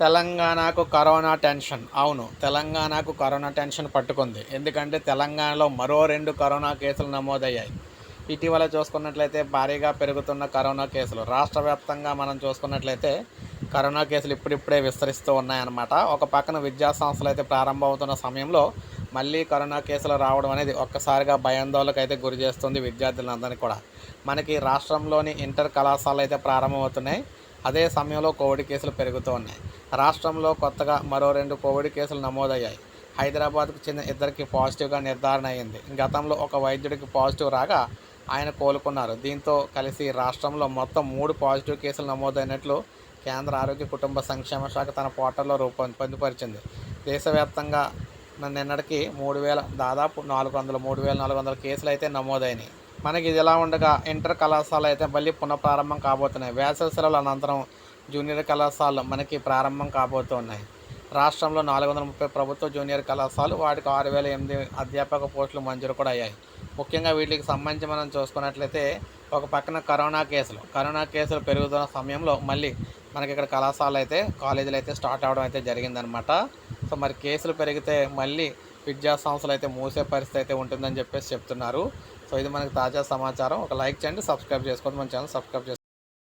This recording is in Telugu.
తెలంగాణకు కరోనా టెన్షన్. అవును తెలంగాణకు కరోనా టెన్షన్ పట్టుకుంది. ఎందుకంటే తెలంగాణలో మరో రెండు కరోనా కేసులు నమోదయ్యాయి. ఇటీవల చూసుకున్నట్లయితే భారీగా పెరుగుతున్న కరోనా కేసులు. రాష్ట్ర వ్యాప్తంగా మనం చూసుకున్నట్లయితే కరోనా కేసులు ఇప్పుడిప్పుడే విస్తరిస్తూ ఉన్నాయన్నమాట. ఒక పక్కన విద్యా సంస్థలు అయితే ప్రారంభమవుతున్న సమయంలో మళ్ళీ కరోనా కేసులు రావడం అనేది ఒక్కసారిగా భయాందోళనకు అయితే గురి చేస్తుంది విద్యార్థులందరినీ కూడా. మనకి రాష్ట్రంలోని ఇంటర్ కళాశాలలు అయితే ప్రారంభమవుతున్నాయి. అదే సమయంలో కోవిడ్ కేసులు పెరుగుతూ ఉన్నాయి. రాష్ట్రంలో కొత్తగా మరో రెండు కోవిడ్ కేసులు నమోదయ్యాయి. హైదరాబాద్కు చెందిన ఇద్దరికి పాజిటివ్గా నిర్ధారణ అయింది. గతంలో ఒక వైద్యుడికి పాజిటివ్ రాగా ఆయన కోలుకున్నారు. దీంతో కలిసి రాష్ట్రంలో మొత్తం మూడు పాజిటివ్ కేసులు నమోదైనట్లు కేంద్ర ఆరోగ్య కుటుంబ సంక్షేమ శాఖ తన పోర్టల్లో రూపొం పొందుపరిచింది. దేశవ్యాప్తంగా నిన్నటికి మూడు వేల దాదాపు నాలుగు వందల మూడు వేల నాలుగు వందల కేసులు అయితే నమోదైనాయి. మనకి ఇది ఎలా ఉండగా ఇంటర్ కళాశాల అయితే మళ్ళీ పునఃప్రారంభం కాబోతున్నాయి. వేసవి సెలవుల అనంతరం జూనియర్ కళాశాలలు మనకి ప్రారంభం కాబోతున్నాయి. రాష్ట్రంలో నాలుగు వందల ముప్పై ప్రభుత్వ జూనియర్ కళాశాలలు వాటికి ఆరు వేల ఎనిమిది అధ్యాపక పోస్టులు మంజూరు కూడా అయ్యాయి. ముఖ్యంగా వీటికి సంబంధించి మనం చూసుకున్నట్లయితే ఒక పక్కన కరోనా కేసులు. కరోనా కేసులు పెరుగుతున్న సమయంలో మళ్ళీ మనకి ఇక్కడ కళాశాలలు అయితే కాలేజీలు అయితే స్టార్ట్ అవడం అయితే జరిగిందనమాట సో మరి కేసులు పెరిగితే మళ్ళీ విద్యా సంస్థలు అయితే మూసే పరిస్థితి అయితే ఉంటుందని చెప్పేసి చెప్తున్నారు. సో ఇది మనకి తాజా సమాచారం. ఒక లైక్ చేయండి సబ్స్క్రైబ్ చేసుకోండి. మన ఛానల్ సబ్స్క్రైబ్ చేసుకోండి